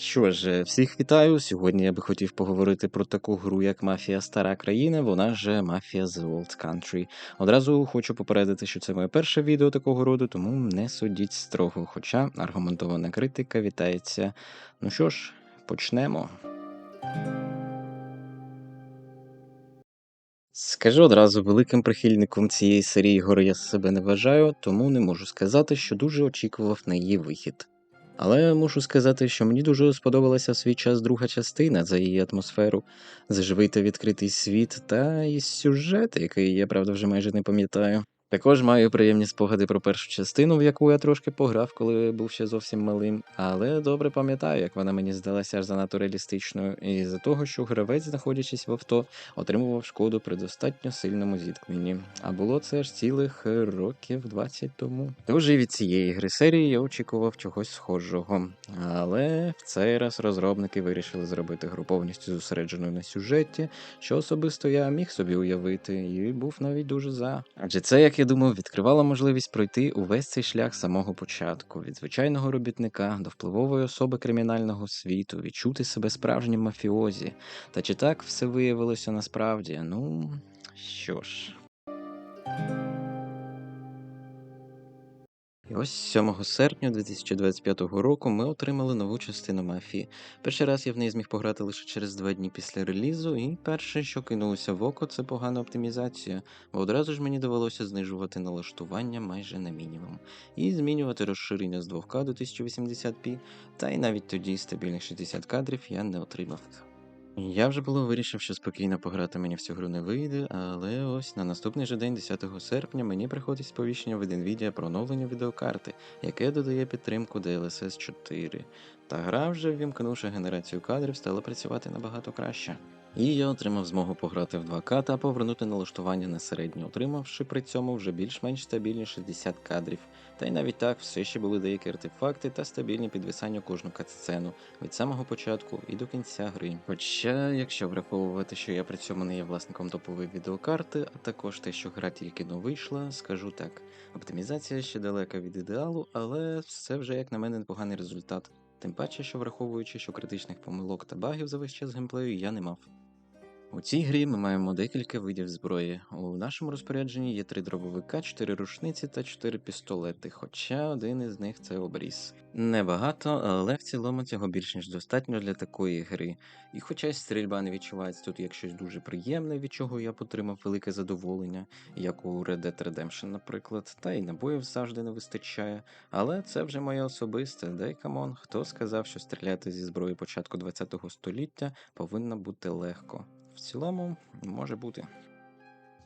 Що ж, всіх вітаю. Сьогодні я би хотів поговорити про таку гру, як Мафія Стара країна, вона же Мафія The Old Country. Одразу хочу попередити, що це моє перше відео такого роду, тому не судіть строго, хоча аргументована критика вітається. Ну що ж, почнемо. Скажу одразу, великим прихильником цієї серії ігор я себе не вважаю, тому не можу сказати, що дуже очікував на її вихід. Але мушу сказати, що мені дуже сподобалася в свій час друга частина за її атмосферу, за живий та відкритий світ та і сюжет, який я правда вже майже не пам'ятаю. Також маю приємні спогади про першу частину, в яку я трошки пограв, коли був ще зовсім малим, але добре пам'ятаю, як вона мені здалася аж занадто реалістичною, і за того, що гравець, знаходячись в авто, отримував шкоду при достатньо сильному зіткненні. А було це ж цілих років 20 тому. Тож і від цієї гри серії я очікував чогось схожого. Але в цей раз розробники вирішили зробити гру повністю зосередженою на сюжеті, що особисто я міг собі уявити, і був навіть дуже за. Адже це, як я думав, відкривала можливість пройти увесь цей шлях самого початку, від звичайного робітника до впливової особи кримінального світу, відчути себе справжнім мафіозі. Та чи так все виявилося насправді? Ну що ж. І ось 7 серпня 2025 року ми отримали нову частину мафії. Перший раз я в неї зміг пограти лише через два дні після релізу, і перше, що кинулося в око, це погана оптимізація, бо одразу ж мені довелося знижувати налаштування майже на мінімум, і змінювати розширення з 2К до 1080p, та й навіть тоді стабільних 60 кадрів я не отримав. Я вже було вирішив, що спокійно пограти мені в цю гру не вийде, але ось на наступний же день, 10 серпня, мені приходить сповіщення від Nvidia про оновлення відеокарти, яке додає підтримку DLSS 4. Та гра, вже ввімкнувши генерацію кадрів, стала працювати набагато краще. І я отримав змогу пограти в 2К та повернути налаштування на середнє, отримавши при цьому вже більш-менш стабільні 60 кадрів. Та й навіть так все ще були деякі артефакти та стабільні підвисання кожну катсцену від самого початку і до кінця гри. Хоча, якщо враховувати, що я при цьому не є власником топової відеокарти, а також те, що гра тільки но вийшла, скажу так: оптимізація ще далека від ідеалу, але це вже як на мене непоганий результат. Тим паче, що враховуючи, що критичних помилок та багів за весь час геймплею я не мав. У цій грі ми маємо декілька видів зброї. У нашому розпорядженні є три дробовика, чотири рушниці та чотири пістолети, хоча один із них це обріз. Небагато, але в цілому цього більш ніж достатньо для такої гри. І хоча стрільба не відчувається тут як щось дуже приємне, від чого я отримав велике задоволення, як у Red Dead Redemption, наприклад, та й набоїв завжди не вистачає. Але це вже моє особисте, дай камон, хто сказав, що стріляти зі зброї початку ХХ століття повинно бути легко. В цілому може бути.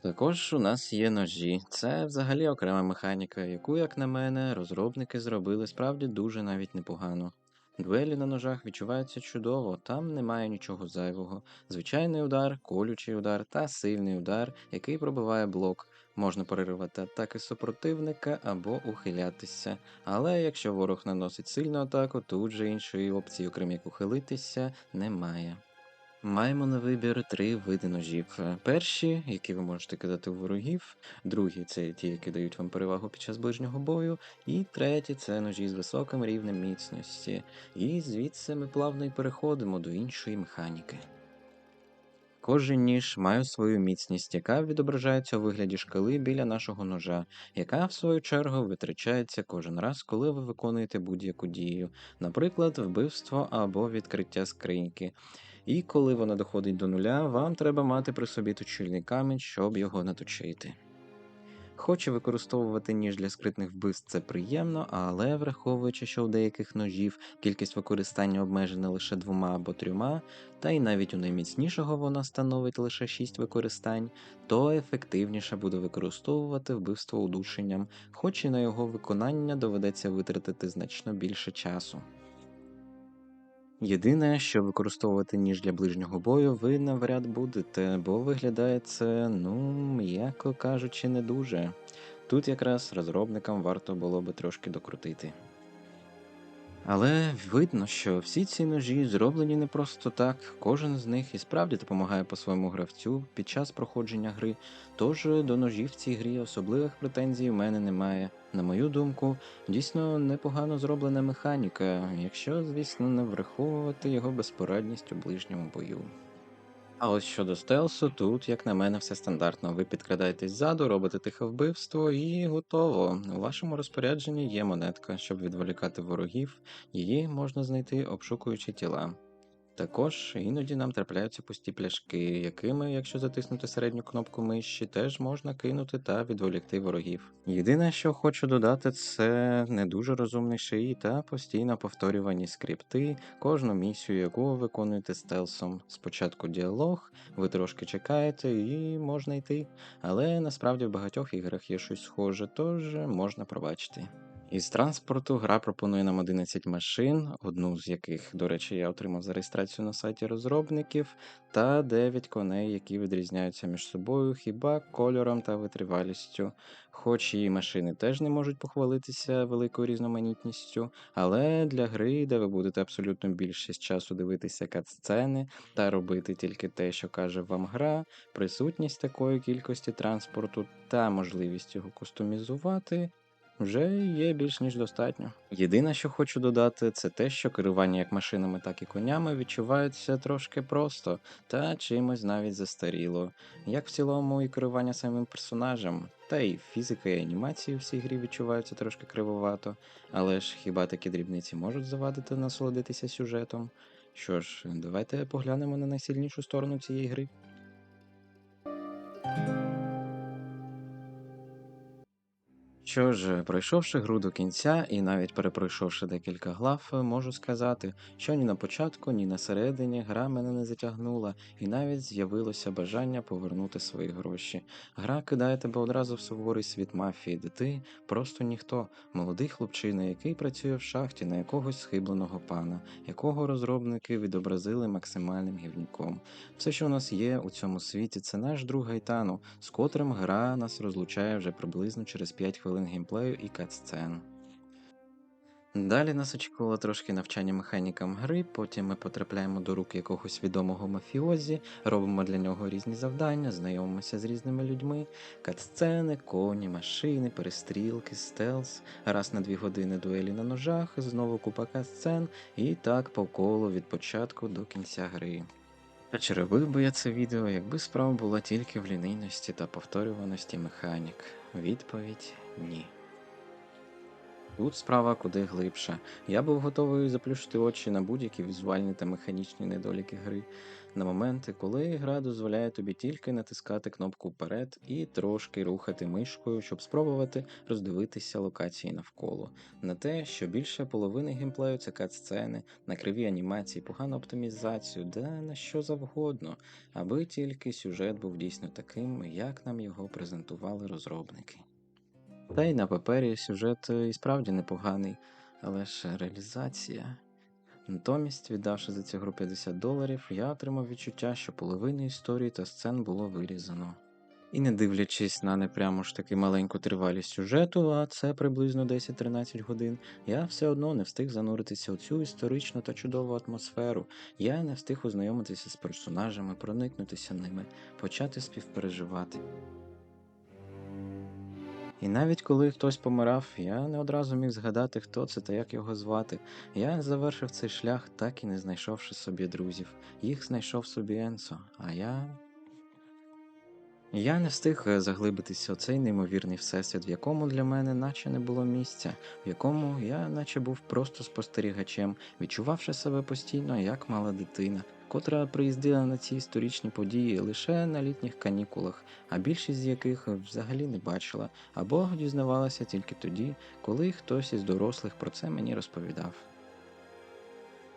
Також у нас є ножі. Це взагалі окрема механіка, яку, як на мене, розробники зробили справді дуже навіть непогано. Дуелі на ножах відчуваються чудово, там немає нічого зайвого. Звичайний удар, колючий удар та сильний удар, який пробиває блок. Можна переривати атаки супротивника або ухилятися. Але якщо ворог наносить сильну атаку, тут же іншої опції, окрім як ухилитися, немає. Маємо на вибір три види ножів. Перші, які ви можете кидати у ворогів, другі це ті, які дають вам перевагу під час ближнього бою, і треті це ножі з високим рівнем міцності. І звідси ми плавно й переходимо до іншої механіки. Кожен ніж має свою міцність, яка відображається у вигляді шкали біля нашого ножа, яка, в свою чергу, витрачається кожен раз, коли ви виконуєте будь-яку дію, наприклад, вбивство або відкриття скриньки. І коли вона доходить до нуля, вам треба мати при собі точильний камінь, щоб його наточити. Хоч і використовувати ніж для скритних вбивств це приємно, але враховуючи, що у деяких ножів кількість використання обмежена лише двома або трьома, та й навіть у найміцнішого вона становить лише 6 використань, то ефективніше буде використовувати вбивство удушенням, хоч і на його виконання доведеться витратити значно більше часу. Єдине, що використовувати ніж для ближнього бою, ви навряд будете, бо виглядає це, ну, м'яко кажучи, не дуже. Тут якраз розробникам варто було би трошки докрутити. Але видно, що всі ці ножі зроблені не просто так. Кожен з них і справді допомагає по-своєму гравцю під час проходження гри. Тож до ножів в цій грі особливих претензій в мене немає. На мою думку, дійсно непогано зроблена механіка, якщо, звісно, не враховувати його безпорадність у ближньому бою. А ось щодо стелсу, тут, як на мене, все стандартно. Ви підкрадаєтесь ззаду, робите тихе вбивство і готово. У вашому розпорядженні є монетка, щоб відволікати ворогів, її можна знайти, обшукуючи тіла. Також іноді нам трапляються пусті пляшки, якими, якщо затиснути середню кнопку миші, теж можна кинути та відволікти ворогів. Єдине, що хочу додати, це не дуже розумний шиї та постійно повторювані скрипти, кожну місію, яку ви виконуєте стелсом. Спочатку діалог, ви трошки чекаєте і можна йти. Але насправді в багатьох іграх є щось схоже, тож можна пробачити. Із транспорту гра пропонує нам 11 машин, одну з яких, до речі, я отримав за реєстрацію на сайті розробників, та 9 коней, які відрізняються між собою хіба кольором та витривалістю. Хоч і машини теж не можуть похвалитися великою різноманітністю, але для гри, де ви будете абсолютно більшість часу дивитися кат-сцени та робити тільки те, що каже вам гра, присутність такої кількості транспорту та можливість його кустомізувати вже є більш ніж достатньо. Єдине, що хочу додати, це те, що керування як машинами, так і конями відчувається трошки просто та чимось навіть застаріло, як в цілому і керування самим персонажем, та й фізика і анімації в цій грі відчуваються трошки кривовато, але ж хіба такі дрібниці можуть завадити насолодитися сюжетом? Що ж, давайте поглянемо на найсильнішу сторону цієї гри. Що ж, пройшовши гру до кінця і навіть перепройшовши декілька глав, можу сказати, що ні на початку, ні на середині гра мене не затягнула, і навіть з'явилося бажання повернути свої гроші. Гра кидає тебе одразу в суворий світ мафії, де ти просто ніхто, молодий хлопчина, який працює в шахті на якогось схибленого пана, якого розробники відобразили максимальним гівніком. Все, що у нас є у цьому світі, це наш друг Гайтану, з котрим гра нас розлучає вже приблизно через 5 хвилин геймплею і катсцен. Далі нас очікувало трошки навчання механікам гри, потім ми потрапляємо до рук якогось відомого мафіозі, робимо для нього різні завдання, знайомимося з різними людьми, катсцени, коні, машини, перестрілки, стелс, раз на дві години дуелі на ножах, знову купа катсцен, і так по колу від початку до кінця гри. Та чи робив би я це відео, якби справа була тільки в лінійності та повторюваності механік? Відповідь ні. Тут справа куди глибша. Я був готовий заплющити очі на будь-які візуальні та механічні недоліки гри, на моменти, коли гра дозволяє тобі тільки натискати кнопку вперед і трошки рухати мишкою, щоб спробувати роздивитися локації навколо. На те, що більше половини геймплею це кат-сцени, на криві анімації, погану оптимізацію, да на що завгодно, аби тільки сюжет був дійсно таким, як нам його презентували розробники. Та й на папері сюжет і справді непоганий, але ж реалізація. Натомість, віддавши за цю гру 50 доларів, я отримав відчуття, що половини історії та сцен було вирізано. І не дивлячись на не прямо ж таки маленьку тривалість сюжету, а це приблизно 10-13 годин, я все одно не встиг зануритися у цю історичну та чудову атмосферу. Я не встиг ознайомитися з персонажами, проникнутися ними, почати співпереживати. І навіть коли хтось помирав, я не одразу міг згадати, хто це та як його звати. Я завершив цей шлях, так і не знайшовши собі друзів. Їх знайшов собі Енсо, а я. Я не встиг е, заглибитися у цей неймовірний всесвіт, в якому для мене наче не було місця, в якому я наче був просто спостерігачем, відчувавши себе постійно як мала дитина, котра приїздила на ці історичні події лише на літніх канікулах, а більшість з яких взагалі не бачила, або дізнавалася тільки тоді, коли хтось із дорослих про це мені розповідав.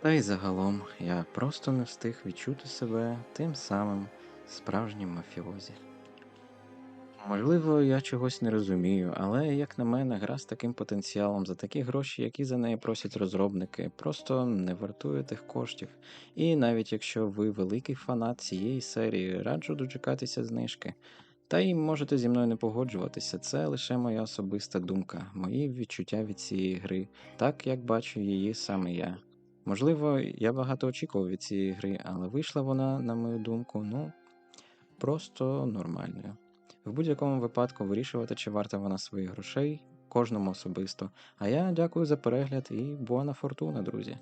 Та й загалом я просто не встиг відчути себе тим самим справжнім мафіозі. Можливо, я чогось не розумію, але, як на мене, гра з таким потенціалом за такі гроші, які за неї просять розробники, просто не вартує тих коштів. І навіть якщо ви великий фанат цієї серії, раджу дочекатися знижки. Та й можете зі мною не погоджуватися, це лише моя особиста думка, мої відчуття від цієї гри, так як бачу її саме я. Можливо, я багато очікував від цієї гри, але вийшла вона, на мою думку, ну просто нормальною. В будь-якому випадку вирішувати, чи варта вона своїх грошей, кожному особисто. А я дякую за перегляд і буана фортуна, друзі.